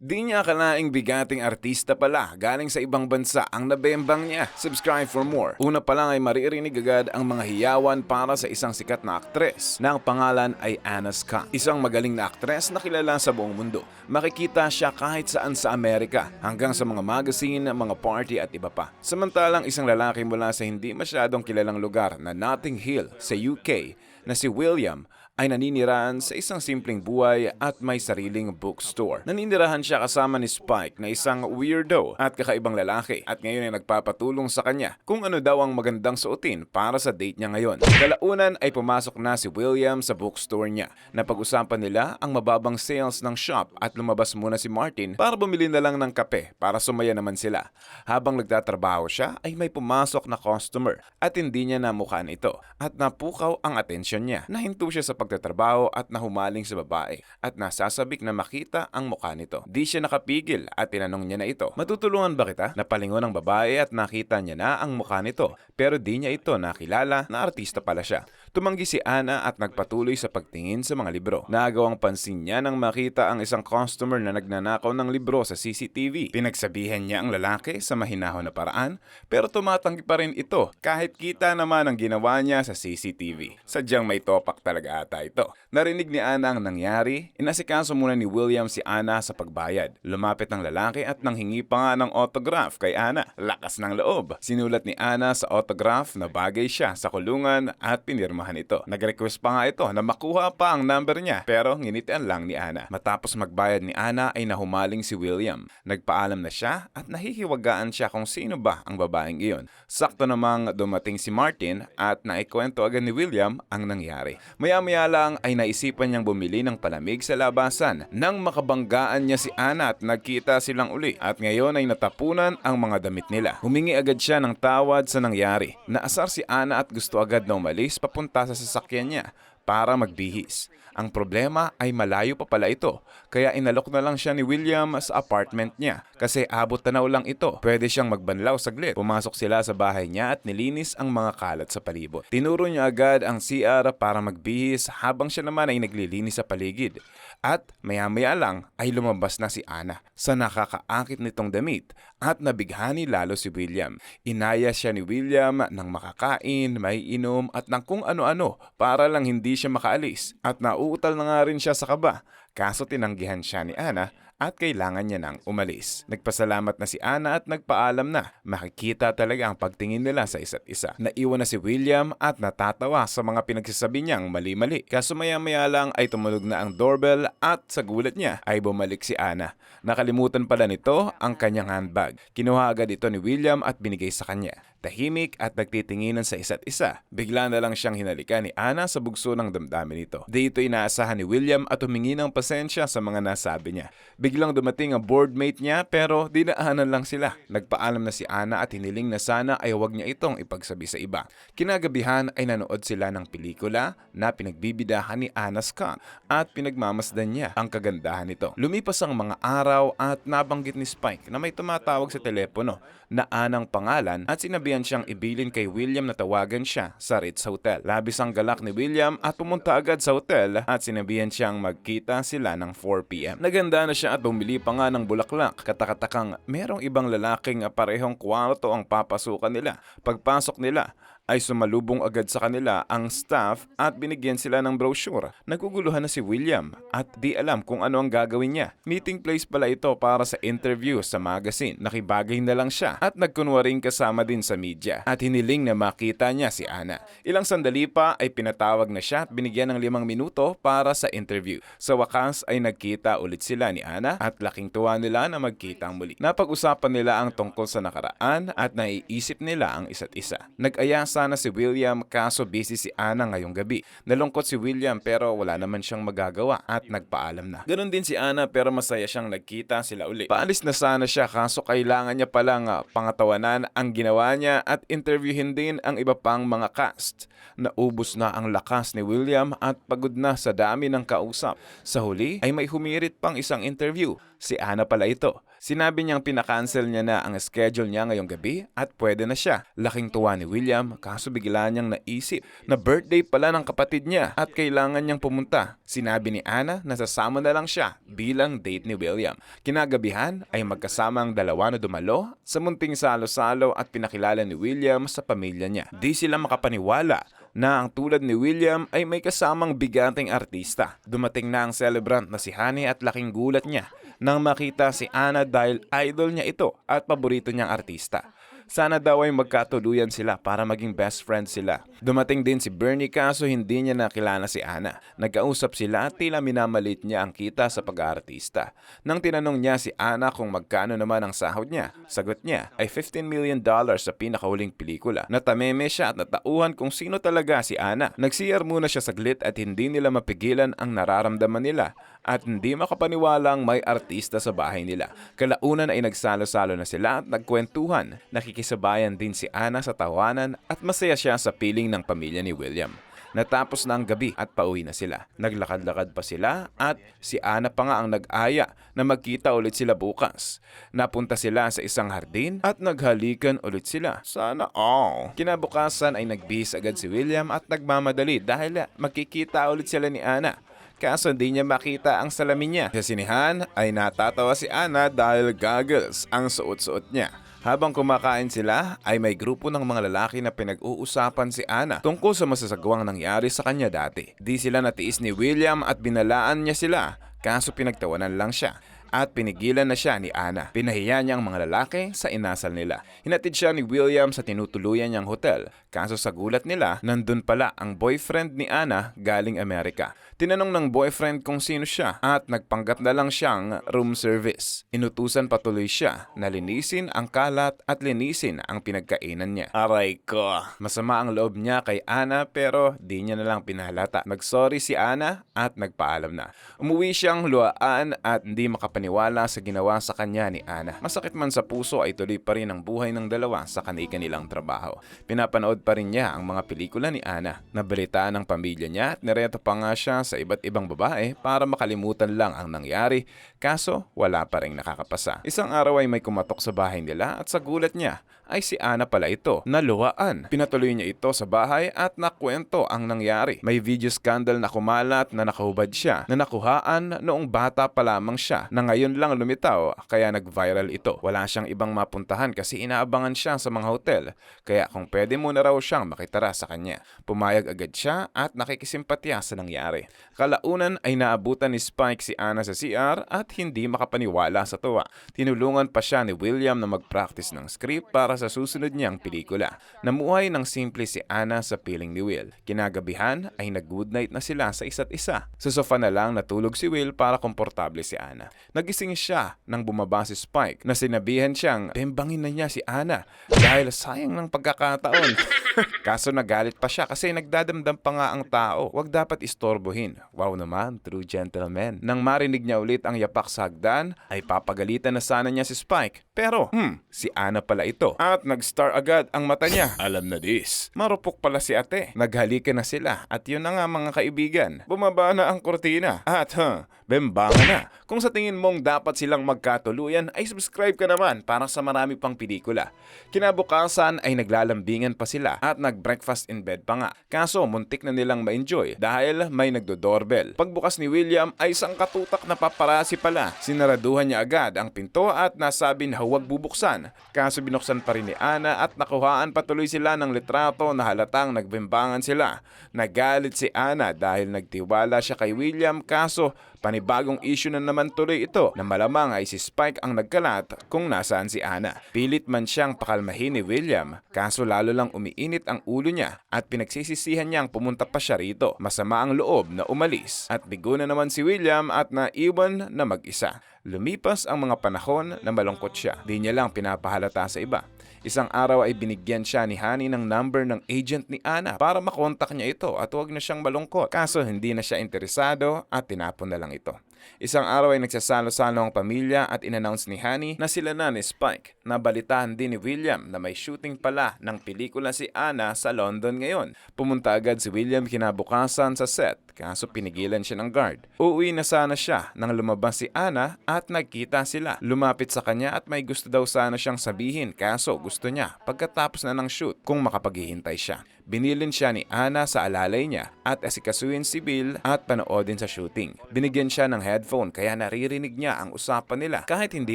Di niya akalaing bigating artista pala galing sa ibang bansa ang nabembang niya. Subscribe for more. Una pa lang ay maririnig agad ang mga hiyawan para sa isang sikat na aktres na ang pangalan ay Anna Scott. Isang magaling na aktres na kilala sa buong mundo. Makikita siya kahit saan sa Amerika hanggang sa mga magazine, mga party at iba pa. Samantalang isang lalaki mula sa hindi masyadong kilalang lugar na Notting Hill sa UK na si William ay naninirahan sa isang simpleng buhay at may sariling bookstore. Naninirahan siya kasama ni Spike na isang weirdo at kakaibang lalaki at ngayon ay nagpapatulong sa kanya kung ano daw ang magandang suotin para sa date niya ngayon. Kalaunan ay pumasok na si William sa bookstore niya. Napag-usapan nila ang mababang sales ng shop at lumabas muna si Martin para bumili na lang ng kape para sumaya naman sila. Habang nagtatrabaho siya ay may pumasok na customer at hindi niya namukhaan ito at napukaw ang atensyon niya. Nahinto siya sa pagtatrabaho at nahumaling sa babae at nasasabik na makita ang mukha nito. Di siya nakapigil at tinanong niya na ito, matutulungan ba kita? Napalingon ang babae at nakita niya na ang mukha nito pero di niya ito nakilala na artista pala siya. Tumanggi si Ana at nagpatuloy sa pagtingin sa mga libro. Naagawang pansin niya nang makita ang isang customer na nagnanakaw ng libro sa CCTV. Pinagsabihan niya ang lalaki sa mahinahon na paraan pero tumatanggi pa rin ito kahit kita naman ang ginawa niya sa CCTV. Sadyang may topak talaga ata ito. Narinig ni Ana ang nangyari, inasikaso muna ni William si Ana sa pagbayad. Lumapit ang lalaki at nanghingi pa nga ng autograph kay Ana. Lakas ng loob. Sinulat ni Ana sa autograph na bagay siya sa kulungan at pinirmahan ito. Nag-request pa nga ito na makuha pa ang number niya pero nginitian lang ni Ana. Matapos magbayad ni Ana ay nahumaling si William. Nagpaalam na siya at nahihiwagaan siya kung sino ba ang babaeng iyon. Sakto namang dumating si Martin at naikwento agad ni William ang nangyari. Maya-maya lang ay naisipan niyang bumili ng palamig sa labasan nang makabanggaan niya si Ana at nagkita silang uli at ngayon ay natapunan ang mga damit nila. Humingi agad siya ng tawad sa nangyari. Naasar si Ana at gusto agad na umalis papunta sa sasakyan niya para magbihis. Ang problema ay malayo pa pala ito, kaya inalok na lang siya ni William sa apartment niya kasi abot tanaw lang ito. Pwede siyang magbanlaw saglit. Pumasok sila sa bahay niya at nilinis ang mga kalat sa palibot. Tinuro niya agad ang CR para magbihis habang siya naman ay naglilinis sa paligid. At maya-maya lang ay lumabas na si Ana sa nakakaakit nitong damit at nabighani lalo si William. Inaya siya ni William ng makakain, may inom at ng kung ano-ano para lang hindi siya makaalis at nauutal na nga rin siya sa kaba. Kaso tinanggihan siya ni Ana at kailangan niya nang umalis. Nagpasalamat na si Ana at nagpaalam na. Makikita talaga ang pagtingin nila sa isa't isa. Naiwan na si William at natatawa sa mga pinagsasabi niyang mali-mali. Kaso maya-maya lang ay tumunog na ang doorbell at sa gulat niya ay bumalik si Ana. Nakalimutan pala nito ang kanyang handbag. Kinuha agad ito ni William at binigay sa kanya. Tahimik at nagtitinginan sa isa't isa. Bigla na lang siyang hinalikan ni Ana sa bugso ng damdamin nito. Dito inaasahan ni William at humingi ng pasensya sa mga nasabi niya. Biglang dumating ang boardmate niya pero dinaanan lang sila. Nagpaalam na si Ana at hiniling na sana ay huwag niya itong ipagsabi sa iba. Kinagabihan ay nanood sila ng pelikula na pinagbibidahan ni Ana Scott at pinagmamasdan niya ang kagandahan nito. Lumipas ang mga araw at nabanggit ni Spike na may tumatawag sa telepono na Anang pangalan at sinabihan siyang ibilin kay William na tawagan siya sa Ritz Hotel. Labis ang galak ni William at pumunta agad sa hotel at sinabihan siyang magkita sila ng 4pm. Naganda na siya at bumili pa nga ng bulaklak. Katakatakang merong ibang lalaking parehong kwarto ang papasukan nila. Pagpasok nila, ay sumalubong agad sa kanila ang staff at binigyan sila ng brochure. Naguguluhan na si William at di alam kung ano ang gagawin niya. Meeting place pala ito para sa interview sa magazine. Nakibagay na lang siya at nagkunwaring kasama din sa media at hiniling na makita niya si Ana. Ilang sandali pa ay pinatawag na siya at binigyan ng limang minuto para sa interview. Sa wakas ay nagkita ulit sila ni Ana at laking tuwa nila na magkita muli. Napag-usapan nila ang tungkol sa nakaraan at naiisip nila ang isa't isa. Nag-aya sana si William kaso busy si Ana ngayong gabi. Nalungkot si William pero wala naman siyang magagawa at nagpaalam na. Ganon din si Ana pero masaya siyang nagkita sila uli. Paalis na sana siya kaso kailangan niya palang pangatawanan ang ginawa niya at interviewin din ang iba pang mga cast. Naubos na ang lakas ni William at pagod na sa dami ng kausap. Sa huli ay may humirit pang isang interview. Si Ana pala ito. Sinabi niyang pinakancel niya na ang schedule niya ngayong gabi at pwede na siya. Laking tuwa ni William Kaso bigla niyang naisip na birthday pala ng kapatid niya at kailangan niyang pumunta. Sinabi ni Anna na sasama na lang siya bilang date ni William. Kinagabihan ay magkasama ang dalawa na dumalo sa munting salo-salo at pinakilala ni William sa pamilya niya. Di sila makapaniwala na ang tulad ni William ay may kasamang bigating artista. Dumating na ang celebrant na si Honey at laking gulat niya nang makita si Anna dahil idol niya ito at paborito niyang artista. Sana daw ay magkatuluyan sila para maging best friends sila. Dumating din si Bernie kaso hindi niya nakilala si Anna. Nagkausap sila at tila minamalit niya ang kita sa pag-aartista. Nang tinanong niya si Anna kung magkano naman ang sahod niya, sagot niya ay 15 million dollars sa pinakahuling pelikula. Natameme siya at natauhan kung sino talaga si Anna. Nagsiyar muna siya saglit at hindi nila mapigilan ang nararamdaman nila at hindi makapaniwalang may artista sa bahay nila. Kalaunan ay nagsalo-salo na sila at nagkwentuhan. Nakikisabayan din si Anna sa tawanan at masaya siya sa piling ng pamilya ni William. Natapos na ang gabi at pauwi na sila. Naglakad-lakad pa sila at si Ana pa nga ang nag-aya na magkita ulit sila bukas. Napunta sila sa isang hardin at naghalikan ulit sila. Sana all. Kinabukasan ay nagbihis agad si William at nagmamadali dahil magkikita ulit sila ni Ana. Kaso hindi niya makita ang salamin niya. Sa sinihan ay natatawa si Ana dahil goggles ang suot-suot niya. Habang kumakain sila, ay may grupo ng mga lalaki na pinag-uusapan si Ana tungkol sa masasagawang nangyari sa kanya dati. Di sila natiis ni William at binalaan niya sila, kaso pinagtawanan lang siya at pinigilan na siya ni Ana. Pinahiya niya ang mga lalaki sa inasal nila. Hinatid siya ni William sa tinutuluyan niyang hotel. Kaso sa gulat nila, nandun pala ang boyfriend ni Ana galing Amerika. Tinanong ng boyfriend kung sino siya at nagpanggap na lang siyang room service. Inutusan patuloy siya na linisin ang kalat at linisin ang pinagkainan niya. Aray ko. Masama ang loob niya kay Ana pero di niya na lang pinahalata. Nagsorry si Ana at nagpaalam na. Umuwi siyang luhaan at hindi makapaniwala sa ginawa sa kanya ni Ana. Masakit man sa puso ay tuloy pa rin ang buhay ng dalawa sa kanilang trabaho. Pinapanood pa rin niya ang mga pelikula ni Ana. Nabalitaan ng pamilya niya at nireto pa nga siya sa iba't ibang babae para makalimutan lang ang nangyari kaso wala pa rin nakakapasa. Isang araw ay may kumatok sa bahay nila at sa gulat niya ay si Ana pala ito, naluwaan. Pinatuloy niya ito sa bahay at nakwento ang nangyari. May video scandal na kumalat na nakahubad siya na nakuhaan noong bata pa lamang siya na ngayon lang lumitaw kaya nag-viral ito. Wala siyang ibang mapuntahan kasi inaabangan siya sa mga hotel kaya kung pwede muna raw siyang makitara sa kanya. Pumayag agad siya at nakikisimpatya sa nangyari. Kalaunan ay naabutan ni Spike si Ana sa CR at hindi makapaniwala sa tuwa. Tinulungan pa siya ni William na mag-practice ng script para sa susunod niyang pelikula. Namuhay ng simple si Ana sa piling ni Will. Kinagabihan ay nag-good night na sila sa isa't isa. Sa sofa na lang natulog si Will para komportable si Ana. Nagising siya nang bumaba si Spike na sinabihan siyang bembangin na niya si Ana dahil sayang ng pagkakataon. Kaso nagalit pa siya kasi nagdadamdam pa nga ang tao. Huwag dapat istorbohin. Wow naman, true gentleman. Nang marinig niya ulit ang yapak sa hagdan, ay papagalitan na sana niya si Spike. Pero, hmm, si Ana pala ito. At nag-star agad ang mata niya. Alam na this. Marupok pala si ate. Naghalikan na sila. At yun na nga mga kaibigan. Bumaba na ang kortina. At huh, bembanga na. Kung sa tingin mong dapat silang magkatuluyan, ay subscribe ka naman para sa marami pang pelikula. Kinabukasan ay naglalambingan pa sila at nag-breakfast in bed pa nga. Kaso muntik na nilang ma-enjoy dahil may nagdo-doorbell. Pagbukas ni William ay isang katutak na paparasi pala. Sinaraduhan niya agad ang pinto at nasabi na huwag bubuksan. Kaso binuksan pa rin ni Ana at nakuhaan patuloy sila ng litrato na halatang nagbimbangan sila. Nagalit si Ana dahil nagtiwala siya kay William kaso panibagong issue na naman tuloy ito na malamang ay si Spike ang nagkalat kung nasaan si Ana. Pilit man siyang pakalmahin ni William kaso lalo lang umiinit ang ulo niya at pinagsisisihan niyang pumunta pa siya rito. Masama ang loob na umalis at bigo na naman si William at naiwan na mag-isa. Lumipas ang mga panahon na malungkot siya. Di niya lang pinapahalata sa iba. Isang araw ay binigyan siya ni Honey ng number ng agent ni Ana para makontak niya ito at huwag na siyang malungkot. Kaso hindi na siya interesado at tinapon na lang ito. Isang araw ay nagsasalo-salo ang pamilya at inannounce ni Honey na sila na ni Spike. Nabalitaan din ni William na may shooting pala ng pelikula si Anna sa London ngayon. Pumunta agad si William kinabukasan sa set kaso pinigilan siya ng guard. Uuwi na sana siya nang lumabas si Anna at nagkita sila. Lumapit sa kanya at may gusto daw sana siyang sabihin kaso gusto niya pagkatapos na ng shoot kung makapaghihintay siya. Binilin siya ni Anna sa alalay niya at asikasuhin si Bill at panoodin sa shooting. Binigyan siya ng headphone kaya naririnig niya ang usapan nila kahit hindi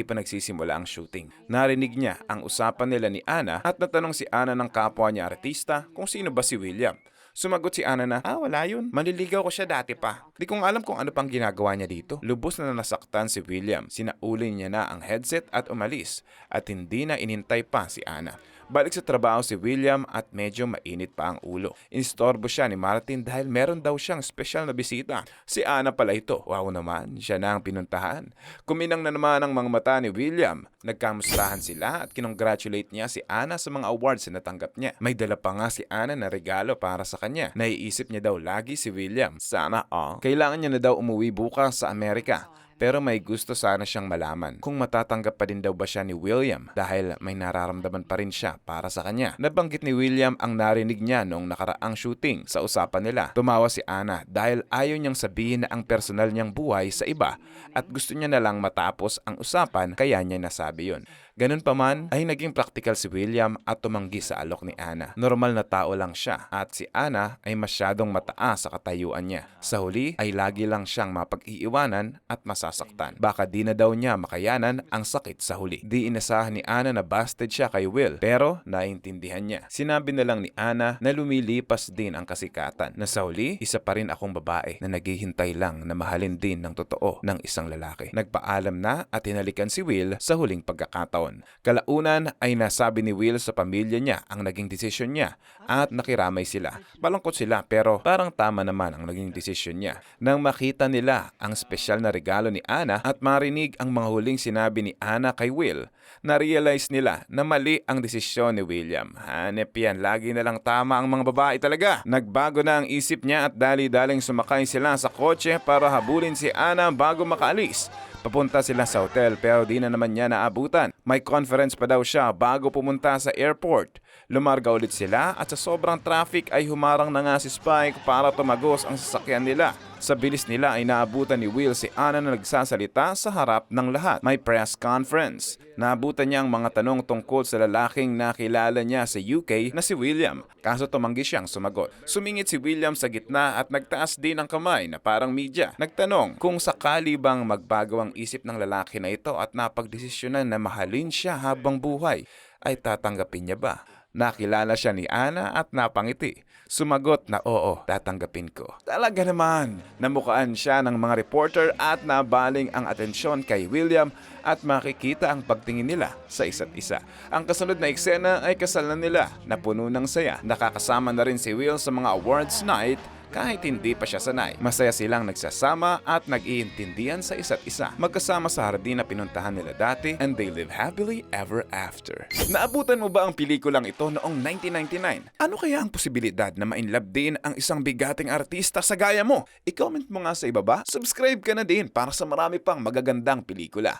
pa nagsisimula ang shooting. Narinig niya ang usapan nila ni Anna at natanong si Anna ng kapwa niya artista kung sino ba si William. Sumagot si Anna na, ah wala yun. Manliligaw ko siya dati pa. Di ko nga alam kung ano pang ginagawa niya dito. Lubos na nasaktan si William. Sinauli niya na ang headset at umalis. At hindi na inintay pa si Anna. Balik sa trabaho si William at medyo mainit pa ang ulo. Instorbo siya ni Martin dahil meron daw siyang special na bisita. Si Anna pala ito. Wow naman, siya na ang pinuntahan. Kuminang na naman ang mga mata ni William. Nagkamustahan sila at kinongratulate niya si Anna sa mga awards na natanggap niya. May dala pa nga si Anna na regalo para sa kanya. Naiisip niya daw lagi si William. Sana all. Kailangan niya na daw umuwi bukas sa Amerika. Pero may gusto sana siyang malaman kung matatanggap pa din daw ba siya ni William dahil may nararamdaman pa rin siya para sa kanya. Nabanggit ni William ang narinig niya noong nakaraang shooting sa usapan nila. Tumawa si Anna dahil ayaw niyang sabihin na ang personal niyang buhay sa iba at gusto niya na lang matapos ang usapan kaya niya nasabi yon. Ganun pa man ay naging practical si William at tumanggi sa alok ni Anna. Normal na tao lang siya at si Anna ay masyadong mataas sa katayuan niya. Sa huli ay lagi lang siyang mapag-iiwanan at masasaktan. Baka di na daw niya makayanan ang sakit sa huli. Di inasahan ni Anna na busted siya kay Will pero naintindihan niya. Sinabi na lang ni Anna na lumilipas din ang kasikatan. Na sa huli, isa pa rin akong babae na naghihintay lang na mahalin din ng totoo ng isang lalaki. Nagpaalam na at hinalikan si Will sa huling pagkakataon. Kalaunan ay nasabi ni Will sa pamilya niya ang naging desisyon niya at nakiramay sila. Balangkot sila pero parang tama naman ang naging desisyon niya. Nang makita nila ang espesyal na regalo ni Anna at marinig ang mga huling sinabi ni Anna kay Will, na-realize nila na mali ang desisyon ni William. Hanep yan, lagi na lang tama ang mga babae talaga. Nagbago na ang isip niya at dali-daling sumakay sila sa kotse para habulin si Anna bago makaalis. Papunta sila sa hotel pero di na naman niya naabutan. May conference pa daw siya bago pumunta sa airport. Lumarga ulit sila at sa sobrang traffic ay humarang na nga si Spike para tumagos ang sasakyan nila. Sa bilis nila ay naabutan ni Will si Anna na nagsasalita sa harap ng lahat. May press conference. Naabutan niya ang mga tanong tungkol sa lalaking nakilala niya sa UK na si William. Kaso tumanggi siyang sumagot. Sumingit si William sa gitna at nagtaas din ang kamay na parang media. Nagtanong kung sakali bang magbago ang isip ng lalaki na ito at napagdesisyonan na mahalin siya habang buhay, ay tatanggapin niya ba? Nakilala siya ni Ana at napangiti. Sumagot na oo, tatanggapin ko. Talaga naman, namukaan siya ng mga reporter at nabaling ang atensyon kay William at makikita ang pagtingin nila sa isa't isa. Ang kasunod na eksena ay kasal na nila na puno ng saya. Nakakasama na rin si Will sa mga awards night kahit hindi pa siya sanay. Masaya silang nagsasama at nag-iintindihan sa isa't isa. Magkasama sa hardin na pinuntahan nila dati and they live happily ever after. Naabutan mo ba ang pelikulang ito noong 1999? Ano kaya ang posibilidad na ma-inlove din ang isang bigating artista sa gaya mo? I-comment mo nga sa ibaba. Subscribe ka na din para sa marami pang magagandang pelikula.